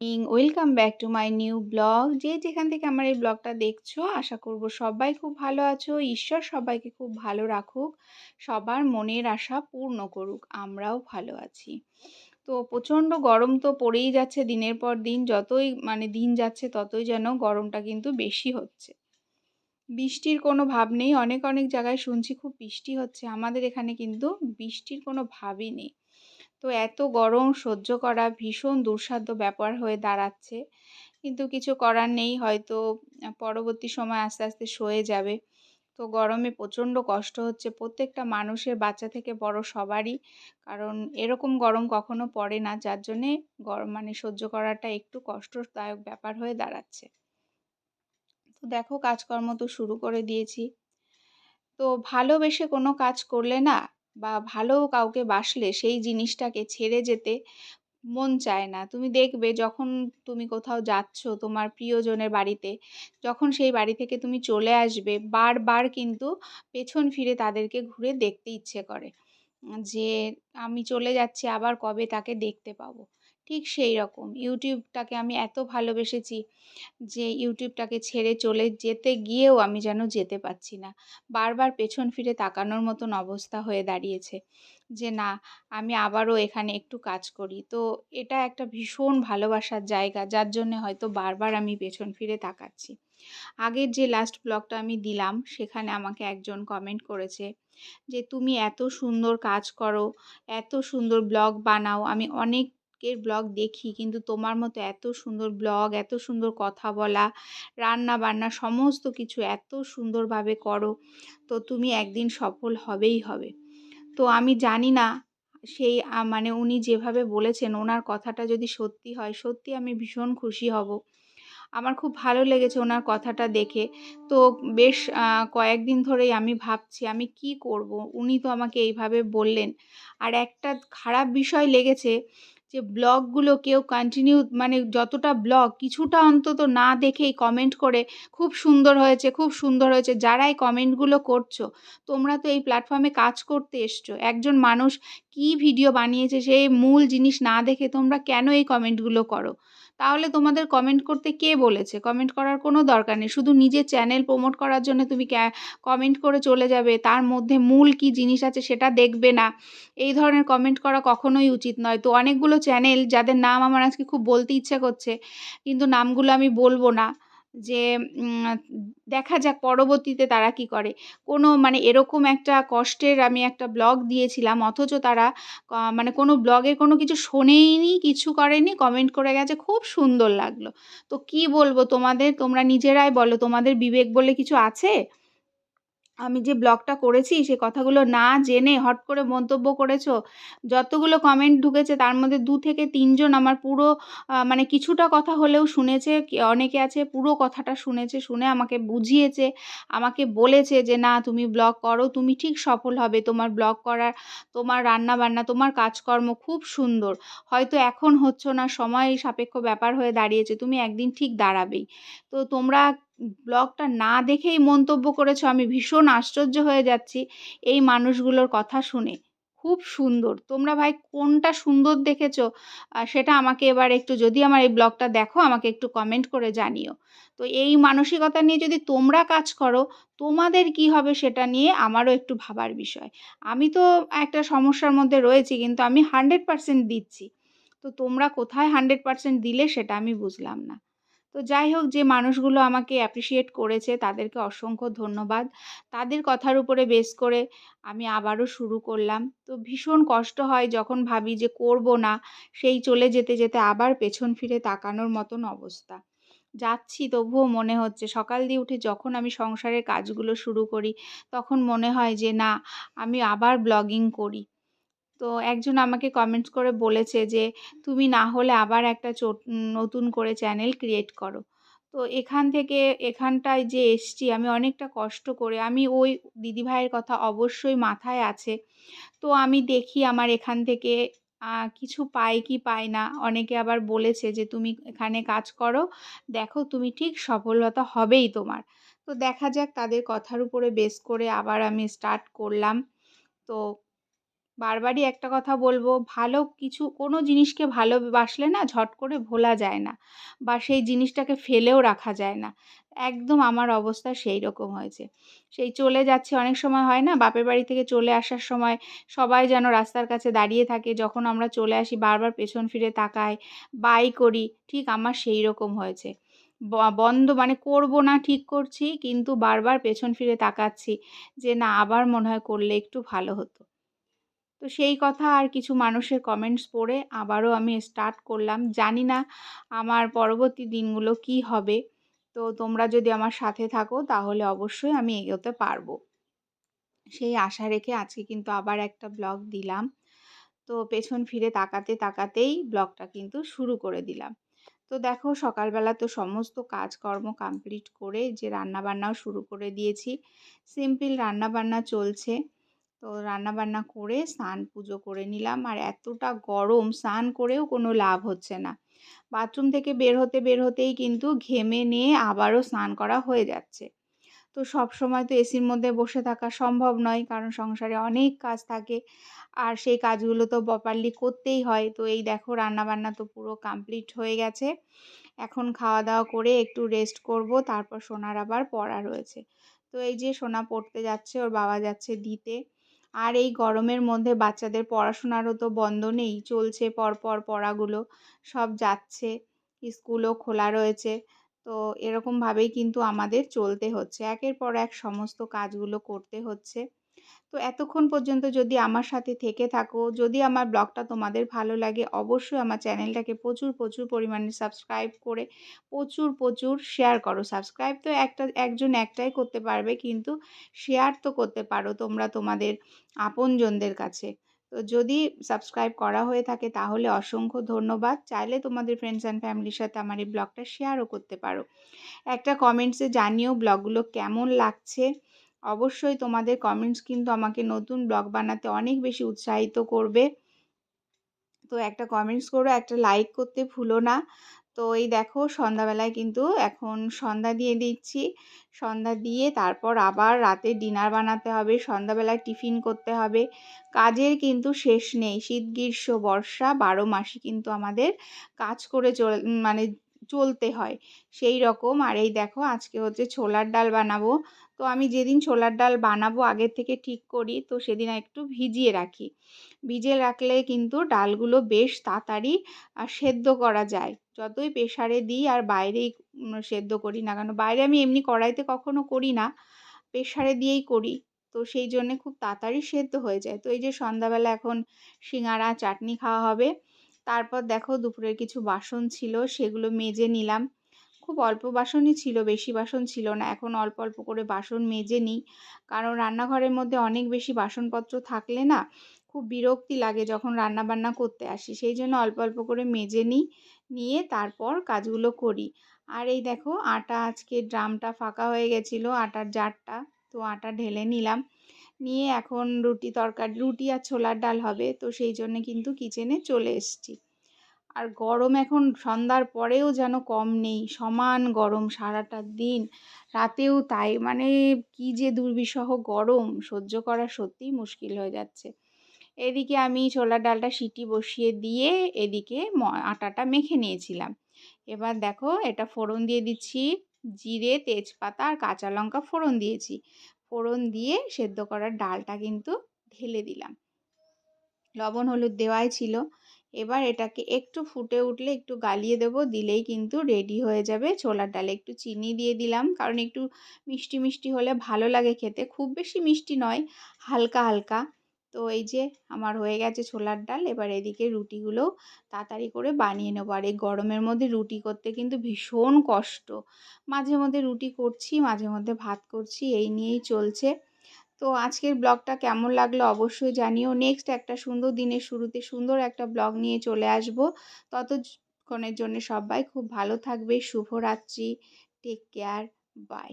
ইং welcome back to my new blog যে যেখান থেকে আমার এই ব্লগটা দেখছ, আশা করব সবাই খুব ভালো আছো। ঈশ্বর সবাইকে খুব ভালো রাখুক, সবার মনের আশা পূর্ণ করুক, আমরাও ভালো আছি। তো প্রচণ্ড গরম তো পড়েই যাচ্ছে দিনের পর দিন, যতই মানে দিন যাচ্ছে ততই যেন গরমটা কিন্তু বেশি হচ্ছে। বৃষ্টির কোনো ভাব নেই, অনেক অনেক জায়গায় শুনছি খুব বৃষ্টি হচ্ছে, আমাদের এখানে কিন্তু বৃষ্টির কোনো ভাবই নেই। তো এত গরম সহ্য করা ভীষণ দুঃসাধ্য ব্যাপার হয়ে দাঁড়াচ্ছে। কিন্তু কিছু করার নেই, হয়তো পরবর্তী সময় আস্তে আস্তে সয়ে যাবে। তো গরমে প্রচণ্ড কষ্ট হচ্ছে। প্রত্যেকটা মানুষের বাচ্চা থেকে বড় সবারই, কারণ এরকম গরম কখনো পড়ে না। যার জন্যে গরম মানে সহ্য করাটা একটু কষ্টদায়ক ব্যাপার হয়ে দাঁড়াচ্ছে। তো দেখো, কাজকর্ম তো শুরু করে দিয়েছি। তো ভালোবেসে কোনো কাজ করলে না বা ভালো কাউকে বাসলে সেই জিনিসটাকে ছেড়ে যেতে মন চায় না। তুমি দেখবে যখন তুমি কোথাও যাচ্ছ তোমার প্রিয়জনের বাড়িতে, যখন সেই বাড়ি থেকে তুমি চলে আসবে, বারবার কিন্তু পেছন ফিরে তাদেরকে ঘুরে দেখতে ইচ্ছে করে যে, আমি চলে যাচ্ছি, আবার কবে তাকে দেখতে পাবো? ঠিক সেই রকম। ইউটিউবটাকে আমি এত ভালোবেসেছি যে ইউটিউবটাকে ছেড়ে চলে যেতে গিয়েও আমি যেন যেতে পারছি না। বারবার পেছন ফিরে তাকানোর মতন অবস্থা হয়ে দাঁড়িয়েছে যে না, আমি আবারও এখানে একটু কাজ করি। তো এটা একটা ভীষণ ভালোবাসার জায়গা, যার জন্যে হয়তো বারবার আমি পেছন ফিরে তাকাচ্ছি। আগের যে লাস্ট ব্লগটা আমি দিলাম, সেখানে আমাকে একজন কমেন্ট করেছে যে, তুমি এত সুন্দর কাজ করো, এত সুন্দর ব্লগ বানাও, আমি অনেক এর ব্লগ দেখি, কিন্তু তোমার মতো এত সুন্দর ব্লগ এত সুন্দর কথা বলা রান্না বান্না সমস্ত কিছু এত সুন্দরভাবে করো, তো তুমি একদিন সফল হবেই হবে। তো আমি জানি না, সেই মানে উনি যেভাবে বলেছেন, ওনার কথাটা যদি সত্যি হয়, সত্যি আমি ভীষণ খুশি হব। আমার খুব ভালো লেগেছে ওনার কথাটা দেখে। তো বেশ কয়েকদিন ধরেই আমি ভাবছি, আমি কি করব? উনি তো আমাকে এইভাবে বললেন। আর একটা খারাপ বিষয় লেগেছে যে ব্লগগুলো কেউ কন্টিনিউ মানে যতটা ব্লগ কিছুটা অন্তত না দেখেই কমেন্ট করে খুব সুন্দর হয়েছে, খুব সুন্দর হয়েছে। যারা এই কমেন্টগুলো করছ, তোমরা তো এই প্ল্যাটফর্মে কাজ করতে এসছো। একজন মানুষ কি ভিডিও বানিয়েছে সেই মূল জিনিস না দেখে তোমরা কেন এই কমেন্টগুলো করো? তাহলে তোমাদের কমেন্ট করতে কে বলেছে? কমেন্ট করার কোনো দরকার নেই। শুধু নিজের চ্যানেল প্রমোট করার জন্য তুমি কমেন্ট করে চলে যাবে। তার মধ্যে মূল কি জিনিস আছে সেটা দেখবে না। এই ধরনের কমেন্ট করা কখনোই উচিত নয়। তো অনেকগুলো চ্যানেল যাদের নাম আমার আজকে খুব বলতে ইচ্ছা করছে, কিন্তু নামগুলো আমি বলব না। যে দেখা যাক পরবর্তীতে তারা কি করে। কোনো মানে এরকম একটা কষ্টের আমি একটা ব্লগ দিয়েছিলাম, অথচ তারা মানে কোনো ব্লগের কোনো কিছু শোনেইনি, কিছু করেনি কমেন্ট করে গেছে, খুব সুন্দর লাগল। তো কি বলব তোমাদের? তোমরা নিজেরাই বলো, তোমাদের বিবেক বলে কিছু আছে? আমি যে ব্লগটা করেছি, সে কথাগুলো না জেনে হট করে মন্তব্য করেছ, যতগুলো কমেন্ট ঢুকেছে, তার মধ্যে দু থেকে তিনজন আমার পুরো মানে কিছুটা কথা হলেও শুনেছে অনেকে আছে পুরো কথাটা শুনেছে, শুনে আমাকে বুঝিয়েছে, আমাকে বলেছে যে, না, তুমি ব্লগ করো, তুমি ঠিক সফল হবে, তোমার ব্লগ করার, তোমার রান্না বান্না তোমার কাজকর্ম খুব সুন্দর। হয়তো এখন হচ্ছ না, সময় সাপেক্ষ ব্যাপার হয়ে দাঁড়িয়েছে, তুমি একদিন ঠিক দাঁড়াবেই। তো তোমরা ব্লগটা না দেখেই মন্তব্য করেছ, আমি ভীষণ আশ্চর্য হয়ে যাচ্ছি এই মানুষগুলোর কথা শুনে। খুব সুন্দর। তোমরা ভাই কোনটা সুন্দর দেখেছ? সেটা আমাকে এবার একটু যদি আমার এই ব্লগটা দেখো, আমাকে একটু কমেন্ট করে জানিও। তো এই মানসিকতা নিয়ে যদি তোমরা কাজ করো, তোমাদের কি হবে সেটা নিয়ে আমারও একটু ভাবার বিষয়। আমি তো একটা সমস্যার মধ্যে রয়েছি, কিন্তু আমি হান্ড্রেড পারসেন্ট দিচ্ছি। তো তোমরা কোথায় হান্ড্রেড পারসেন্ট দিলে সেটা আমি বুঝলাম না। তো যাই হোক, যে মানুষগুলো আমাকে অ্যাপ্রিসিয়েট করেছে, তাদেরকে অসংখ্য ধন্যবাদ। তাদের কথার উপরে বেস করে আমি আবারও শুরু করলাম। তো ভীষণ কষ্ট হয় যখন ভাবি যে করব না, সেই চলে যেতে যেতে আবার পেছন ফিরে তাকানোর মতন অবস্থা। যাচ্ছি, তবুও মনে হচ্ছে, সকাল দিয়ে উঠে যখন আমি সংসারের কাজগুলো শুরু করি, তখন মনে হয় যে না, আমি আবার ব্লগিং করি। তো একজন আমাকে কমেন্টস করে বলেছে যে, তুমি না হলে আবার একটা নতুন করে চ্যানেল ক্রিয়েট করো। তো এখান থেকে, এখানটায় যে এসছি, আমি অনেকটা কষ্ট করে, আমি ওই দিদিভাইয়ের কথা অবশ্যই মাথায় আছে। তো আমি দেখি আমার এখান থেকে কিছু পাই কি পাই না। অনেকে আবার বলেছে যে, তুমি এখানে কাজ করো, দেখো তুমি ঠিক সফলতা হবেই তোমার। তো দেখা যাক তাদের কথার উপরে বেস করে আবার আমি স্টার্ট করলাম। তো বারবারই একটা কথা বলব, ভালো কিছু কোনো জিনিসকে ভালোবাসলে না ঝট করে ভোলা যায় না বা সেই জিনিসটাকে ফেলেও রাখা যায় না। একদম আমার অবস্থা সেই রকম হয়েছে। সেই চলে যাচ্ছে, অনেক সময় হয় না, বাপের বাড়ি থেকে চলে আসার সময় সবাই যেন রাস্তার কাছে দাঁড়িয়ে থাকে, যখন আমরা চলে আসি বারবার পেছন ফিরে তাকাই, বাই করি, ঠিক আমার সেই রকম হয়েছে বন্ধ মানে করব না, ঠিক করছি, কিন্তু বারবার পেছন ফিরে তাকাচ্ছি যে না, আবার মনে হয় করলে একটু ভালো হতো। তো সেই কথা আর কিছু মানুষের কমেন্টস পড়ে আবারও আমি স্টার্ট করলাম। জানি না আমার পরবর্তী দিনগুলো কি হবে। তো তোমরা যদি আমার সাথে থাকো তাহলে অবশ্যই আমি এগোতে পারব। সেই আশা রেখে আজকে কিন্তু আবার একটা ব্লগ দিলাম। তো পেছন ফিরে তাকাতে তাকাতেই ব্লগটা কিন্তু শুরু করে দিলাম। তো দেখো সকালবেলা তো সমস্ত কাজকর্ম কমপ্লিট করে যে রান্নাবান্নাও শুরু করে দিয়েছি। সিম্পল রান্নাবান্না চলছে। তো রান্নাবান্না করে স্নান পুজো করে নিলাম। আর এতটা গরম স্নান করেও কোনো লাভ হচ্ছে না। বাথরুম থেকে বের হতে, বের হতেই কিন্তু ঘেমে নিয়ে আবারও স্নান করা হয়ে যাচ্ছে। তো সব সময় তো এসির মধ্যে বসে থাকা সম্ভব নয়, কারণ সংসারে অনেক কাজ থাকে। আর সেই কাজগুলো তো প্রপারলি করতেই হয়। তো এই দেখো রান্নাবান্না তো পুরো কমপ্লিট হয়ে গেছে। এখন খাওয়া দাওয়া করে একটু রেস্ট করব, তারপর সোনার আবার পড়া রয়েছে। তো এই যে সোনা পড়তে যাচ্ছে, ওর বাবা যাচ্ছে দিতে। আর এই গরমের মধ্যে বাচ্চাদের পড়াশোনারও তো বন্ধ নেই, চলছে পরপর পড়াগুলো, সব যাচ্ছে, স্কুলও খোলা রয়েছে, তো এরকমভাবেই কিন্তু আমাদের চলতে হচ্ছে। একের পর এক সমস্ত কাজগুলো করতে হচ্ছে। তো এতক্ষণ পর্যন্ত যদি আমার সাথে থেকে থাকো, যদি আমার ব্লগটা তোমাদের ভালো লাগে, অবশ্যই আমার চ্যানেলটাকে প্রচুর প্রচুর পরিমাণে সাবস্ক্রাইব করে, প্রচুর প্রচুর শেয়ার করো। সাবস্ক্রাইব তো একটা, একজন একটাই করতে পারবে, কিন্তু শেয়ার তো করতে পারো তোমরা তোমাদের আপনজনদের কাছে। তো যদি সাবস্ক্রাইব করা হয়ে থাকে, তাহলে অসংখ্য ধন্যবাদ। চাইলে তোমাদের ফ্রেন্ডস অ্যান্ড ফ্যামিলির সাথে আমার এই ব্লগটা শেয়ারও করতে পারো। একটা কমেন্টসে জানিও ব্লগগুলো কেমন লাগছে। অবশ্যই তোমাদের কমেন্টস কিন্তু আমাকে নতুন ব্লগ বানাতে অনেক বেশি উৎসাহিত করবে। তো একটা কমেন্টস করো, একটা লাইক করতে ভুলো না। তো এই দেখো, সন্ধ্যাবেলায় কিন্তু এখন সন্ধ্যা দিয়ে দিচ্ছি। সন্ধ্যা দিয়ে তারপর আবার রাতে ডিনার বানাতে হবে, সন্ধ্যাবেলায় টিফিন করতে হবে। কাজের কিন্তু শেষ নেই, শীত, গ্রীষ্ম, বর্ষা, বারো মাসই কিন্তু আমাদের কাজ করে চল মানে চলতে হয়। সেই রকম। আর এই দেখো, আজকে হচ্ছে ছোলার ডাল বানাবো। তো আমি যেদিন ছোলার ডাল বানাবো আগের থেকে ঠিক করি, তো সেদিন একটু ভিজিয়ে রাখি। ভিজিয়ে রাখলে কিন্তু ডালগুলো বেশ তাড়াতাড়ি সেদ্ধ করা যায়। যতই প্রেশারে দিই আর বাইরেই সেদ্ধ করি না কেন, বাইরে আমি এমনি কড়াইতে কখনো করি না প্রেশারে দিয়েই করি। তো সেই জন্যে খুব তাড়াতাড়ি সেদ্ধ হয়ে যায়। তো এই যে সন্ধ্যাবেলা এখন সিঙাড়া চাটনি খাওয়া হবে। তারপর দেখো দুপুরের কিছু বাসন ছিল, সেগুলো মেজে নিলাম। খুব অল্প বাসনই ছিল, বেশি বাসন ছিল না। এখন অল্প অল্প করে বাসন মেজে নিই। কারণ রান্নাঘরের মধ্যে অনেক বেশি বাসনপত্র থাকলে না খুব বিরক্তি লাগে যখন রান্না বান্না করতে আসি। সেই জন্য অল্প অল্প করে মেজে নিই, নিয়ে তারপর কাজগুলো করি। আর এই দেখো আটা আজকে ড্রামটা ফাঁকা হয়ে গেছিল, আটার জারটা। তো আটা ঢেলে নিলাম। নিয়ে এখন রুটি তরকারি, রুটি আর ছোলার ডাল হবে। তো সেই জন্যে কিন্তু কিচেনে চলে এসছি। আর গরম এখন সন্ধ্যার পরেও যেন কম নেই, সমান গরম সারাটা দিন। রাতেও তাই মানে কি যে দুর্বিষহ গরম, সহ্য করা সত্যিই মুশকিল হয়ে যাচ্ছে। এদিকে আমি ছোলার ডালটা সিটি বসিয়ে দিয়ে এদিকে আটাটা মেখে নিয়েছিলাম। এবার দেখো, এটা ফোড়ন দিয়ে দিচ্ছি, জিরে, তেজপাতা আর কাঁচা লঙ্কা ফোড়ন দিয়েছি। ফোড়ন দিয়ে সেদ্ধ করার ডালটা কিন্তু ঢেলে দিলাম। লবণ হলুদ দেওয়াই ছিল। এবার এটাকে একটু ফুটে উঠলে একটু গালিয়ে দেব, দিলেই কিন্তু রেডি হয়ে যাবে ছোলার ডালে। একটু চিনি দিয়ে দিলাম, কারণ একটু মিষ্টি মিষ্টি হলে ভালো লাগে খেতে। খুব বেশি মিষ্টি নয়, হালকা হালকা। তো এই যে আমার হয়ে গেছে ছোলার ডাল, এবার এদিকে রুটিগুলো তাড়াতাড়ি করে বানিয়ে নেব। আর এই গরমের মধ্যে রুটি করতে কিন্তু ভীষণ কষ্ট। মাঝে মধ্যে রুটি করছি, মাঝে মধ্যে ভাত করছি, এই নিয়েই চলছে। তো আজকের ব্লগটা কেমন লাগল অবশ্যই জানিও। নেক্সট একটা সুন্দর দিনের শুরুতে সুন্দর একটা ব্লগ নিয়ে চলে আসব। ততক্ষণের জন্য সবাই খুব ভালো থাকবে, শুভরাত্রি, টেক কেয়ার, বাই।